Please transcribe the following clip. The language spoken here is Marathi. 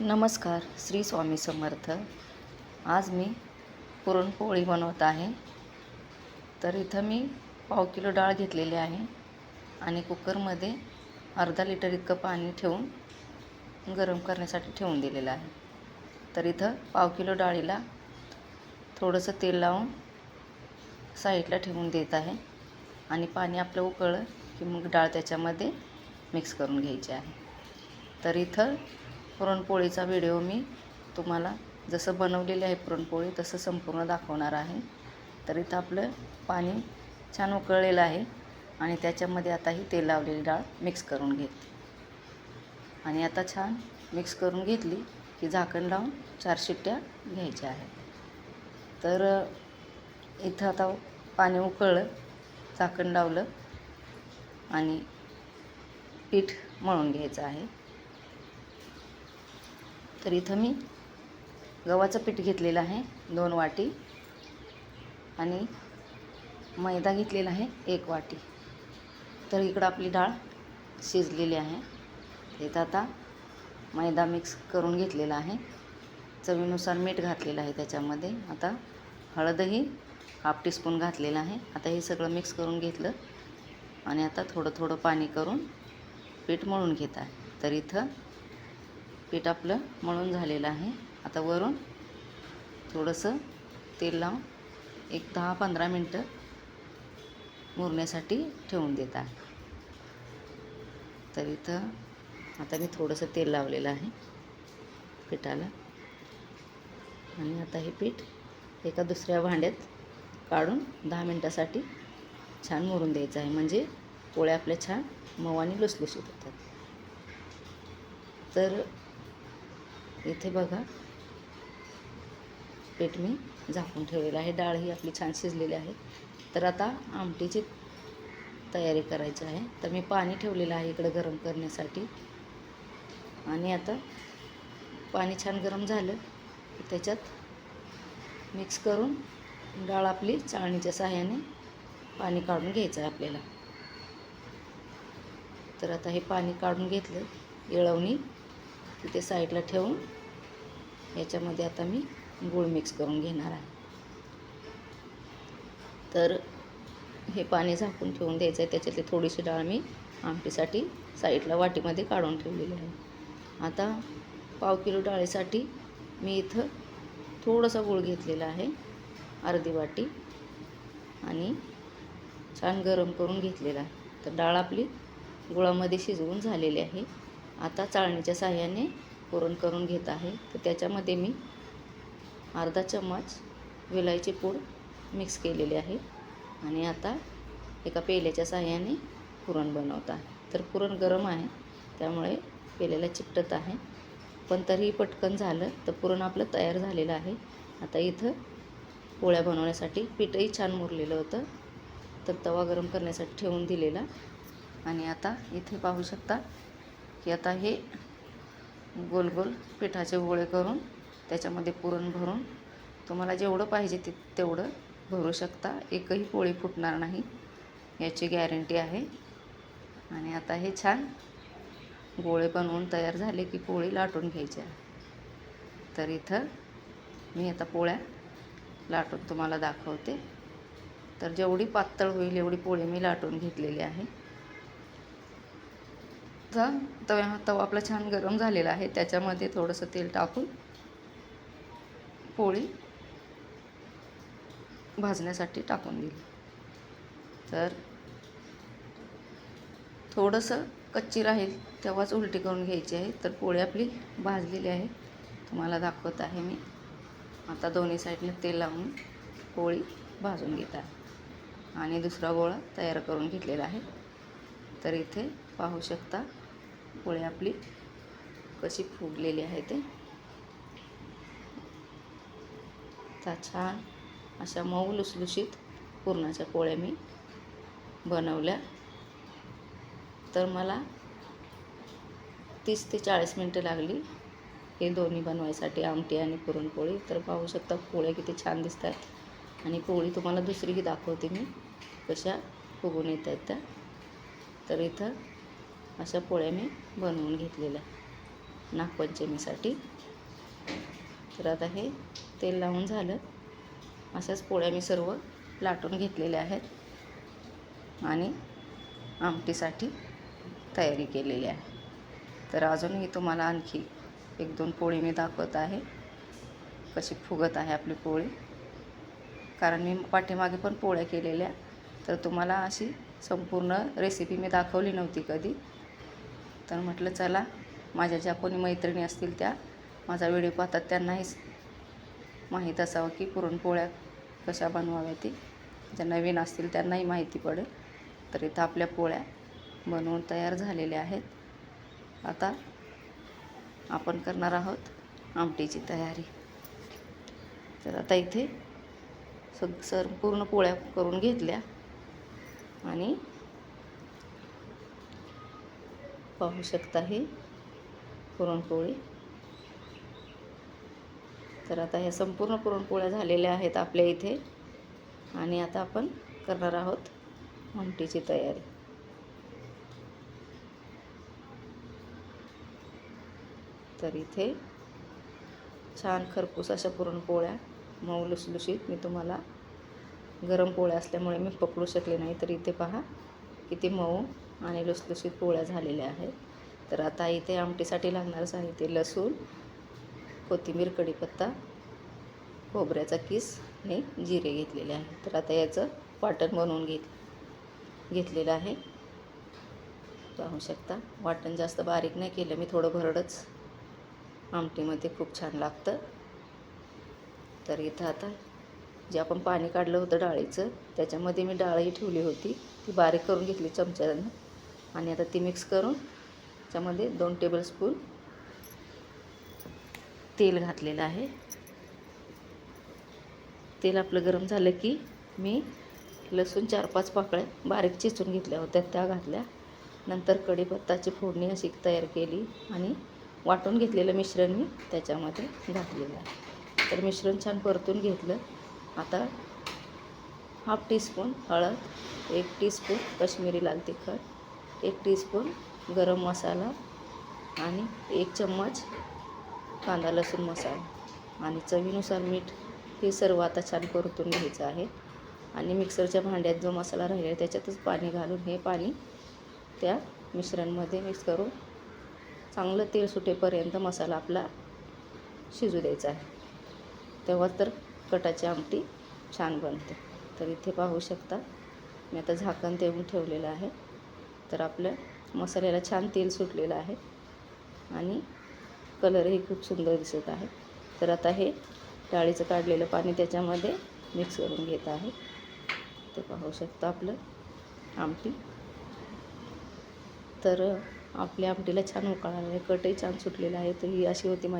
नमस्कार श्री स्वामी समर्थ. आज मी पुरणपोळी बनवत आहे. तर इथं मी पाव किलो डाळ घेतलेली आहे आणि कुकरमध्ये अर्धा लिटर इतकं पाणी ठेवून गरम करण्यासाठी ठेवून दिलेलं आहे. तर इथं पाव किलो डाळीला थोडंसं तेल लावून साईडला ठेवून देत आहे आणि पाणी आपलं उकळलं की मग डाळ त्याच्यामध्ये मिक्स करून घ्यायची आहे. तर इथं पुरणपोळीचा व्हिडिओ मी तुम्हाला जसं बनवलेली आहे पुरणपोळी तसं संपूर्ण दाखवणार आहे. तर इथं आपलं पाणी छान उकळलेलं आहे आणि त्याच्यामध्ये आता ही तेल लावलेली डाळ मिक्स करून घेते. आणि आता छान मिक्स करून घेतली की झाकण लावून चार शिट्ट्या घ्यायच्या आहेत. तर इथं आता पाणी उकळलं झाकण लावलं आणि पीठ मळून घ्यायचं आहे. तर इथं मी गव्हाचं पीठ घेतलेलं आहे दोन वाटी. आणि मैदा घेतलेला आहे एक वाटी. तर इकडं आपली डाळ शिजलेली आहे. इथं आता मैदा मिक्स करून घेतलेला आहे. चवीनुसार मीठ घातलेलं आहे त्याच्यामध्ये. आता हळदही हाफ टीस्पून घातलेलं आहे. आता हे सगळं मिक्स करून घेतलं. आणि आता थोडं थोडं पाणी करून पीठ मळून घेत आहे. तर इथं पीठ आपलं मळून झालेलं आहे. आता वरून थोडंसं तेल लावून एक दहा पंधरा मिनटं मुरण्यासाठी ठेवून देत आहे. तर इथं आता मी थोडंसं तेल लावलेलं आहे पिठाला. आणि आता हे पीठ एका दुसऱ्या भांड्यात काढून दहा मिनटासाठी छान मुरून द्यायचं आहे. म्हणजे पोळ्या आपल्या छान मऊ आणि लुसलुशीत होतात. तर इथे बघा. पीठ मी झाकून ठेवलेलं आहे. डाळ ही आपली छान शिजलेली आहे. तर आता आमटीची तयारी करायची आहे. तर मी पाणी ठेवलेलं आहे इकडं गरम करण्यासाठी. आणि आता पाणी छान गरम झालं त्याच्यात मिक्स करून डाळ आपली चाळणीच्या सहाय्याने पाणी काढून घ्यायचं आहे आपल्याला. तर आता हे पाणी काढून घेतलं. येळवणी तिथे साईडला ठेवून याच्यामध्ये आता मी गूळ मिक्स करून घेणार आहे. तर हे पाणी झाकून ठेवून द्यायचं आहे. त्याच्यातली थोडीशी डाळ मी आमटीसाठी साईडला वाटीमध्ये काढून ठेवलेली आहे. आता पाव किलो डाळीसाठी मी इथं थोडासा गूळ घेतलेला आहे. अर्धी वाटी आणि छान गरम करून घेतलेला आहे. तर डाळ आपली गुळामध्ये शिजवून झालेली आहे. आता चाळणीच्या साह्याने पुरण करून घेत आहे. तर त्याच्यामध्ये मी अर्धा चम्मच विलायची पूड मिक्स केलेली आहे. आणि आता एका पेल्याच्या साह्याने पुरण बनवत आहे. तर पुरण गरम आहे त्यामुळे पेल्याला चिकटत आहे. पण तरीही पटकन झालं तर पुरण आपलं तयार झालेलं आहे. आता इथं पोळ्या बनवण्यासाठी पीठही छान मुरलेलं होतं. तर तवा गरम करण्यासाठी ठेवून दिलेला. आणि आता इथे पाहू शकता की आता हे गोल गोल पिठाचे गोळे करून त्याच्यामध्ये पुरण भरून तुम्हाला जेवढं पाहिजे ते तेवढं भरू शकता. एकही पोळी फुटणार नाही याची गॅरंटी आहे. आणि आता हे छान गोळे बनवून तयार झाले की पोळी लाटून घ्यायच्या तर इथं मी आता पोळ्या लाटून तुम्हाला दाखवते. तर जेवढी पातळ होईल एवढी पोळी मी लाटून घेतलेली आहे. तर तव्या तवा आपला छान गरम झालेला आहे. त्याच्यामध्ये थोडंसं तेल टाकून पोळी भाजण्यासाठी टाकून दिली. तर थोडंसं कच्ची राहील तेव्हाच उलटी करून घ्यायची आहे. तर पोळी आपली भाजलेली आहे. तुम्हाला दाखवत आहे मी. आता दोन्ही साईडने तेल लावून पोळी भाजून घेत आहे. आणि दुसरा गोळा तयार करून घेतलेला आहे. तर इथे पाहू शकता पोळी आपली कशी फुगलेली आहे ते. तर छान अशा मऊ लुसलुशीत पुरणाच्या पोळ्या मी बनवल्या. तर मला तीस ते चाळीस मिनटं लागली हे दोन्ही बनवायसाठी आमटी आणि पुरणपोळी. तर पाहू शकता पोळ्या किती छान दिसत आहेत आणि पोळी तुम्हाला दुसरीही दाखवते मी कशा फुगून येत आहेत त्या. तर इथं अशा पोळ्या मी बनवून घेतलेल्या नागपंचमीसाठी. तर आता हे तेल लावून झालं. अशाच पोळ्या मी सर्व लाटून घेतलेल्या आहेत आणि आमटीसाठी तयारी केलेली आहे. तर अजूनही तुम्हाला आणखी एक दोन पोळी मी दाखवत आहे. कशी फुगत आहे आपली पोळी. कारण मी पाठीमागे पण पोळ्या केलेल्या. तर तुम्हाला अशी संपूर्ण रेसिपी मी दाखवली नव्हती कधी. तर म्हटलं चला माझ्या ज्या कोणी मैत्रिणी असतील त्या माझा व्हिडिओ पाहतात त्यांनाही माहीत असावं की पुरणपोळ्या कशा बनवाव्या ती. ज्या नवीन असतील त्यांनाही माहिती पडेल. तर इथं आपल्या पोळ्या बनवून तयार झालेल्या आहेत. आता आपण करणार आहोत आमटीची तयारी. तर आता इथे सग सर पूर्ण पोळ्या करून घेतल्या आणि पाहू शकता हे पुरणपोळी. तर आता ह्या संपूर्ण पुरणपोळ्या झालेल्या आहेत आपल्या इथे. आणि आता आपण करणार आहोत आमटीची तयारी. तर इथे छान खरपूस अशा पुरणपोळ्या मऊ लुसलुशीत मी तुम्हाला गरम पोळ्या असल्यामुळे मी पकडू शकले नाही. तर इथे पहा किती मऊ आणि लुसलुशीत पोळ्या झालेल्या आहेत. तर आता इथे आमटीसाठी लागणारं साहित्य लसूण कोथिंबीर कढीपत्ता खोबऱ्याचा किस आणि जिरे घेतलेले आहे तर आता याचं वाटण बनवून घेत घेतलेलं आहे. पाहू शकता वाटण जास्त बारीक नाही केलं मी थोडं भरडच आमटीमध्ये खूप छान लागतं. तर इथं आता जे आपण पाणी काढलं होतं डाळीचं त्याच्यामध्ये मी डाळही ठेवली होती ती बारीक करून घेतली चमच्यानं. आणि आता ती मिक्स करून त्याच्यामध्ये दोन टेबलस्पून तेल घातलेलं आहे. तेल आपलं गरम झालं की मी लसूण चार पाच पाकळ्या बारीक चिचून घेतल्या होत्या. त्या घातल्या. नंतर कढीपत्ताची फोडणी अशी तयार केली आणि वाटून घेतलेलं मिश्रण मी त्याच्यामध्ये घातलेलं आहे. तर मिश्रण छान परतून घेतलं. आता हाफ टीस्पून हळद एक टीस्पून कश्मीरी लाल तिखट एक टीस्पून गरम मसाला आणि एक चम्मच कांदा लसूण मसाला. आणि चवीनुसार मीठ हे सर्व आता छान परतून घ्यायचं आहे. आणि मिक्सरच्या भांड्यात जो मसाला राहिला आहे त्याच्यातच पाणी घालून हे पाणी त्या मिश्रणमध्ये मिक्स करून चांगलं तेल सुटेपर्यंत मसाला आपला शिजू द्यायचा आहे. तेव्हा तर कटाची आमटी छान बनते. तर इथे पाहू शकता मी आता झाकण देऊन ठेवलेलं आहे. तर आपलं मसाल्याला छान तेल सुटलेलं आहे. आणि कलरही खूप सुंदर दिसत आहे. तर आता हे डाळीचं काढलेलं पाणी त्याच्यामध्ये मिक्स करून घेत आहे. ते पाहू शकता आपलं आमटी. तर आपल्या आमटीला छान उकाळा आहे कटही छान सुटलेला आहे. तर ही अशी होती माझी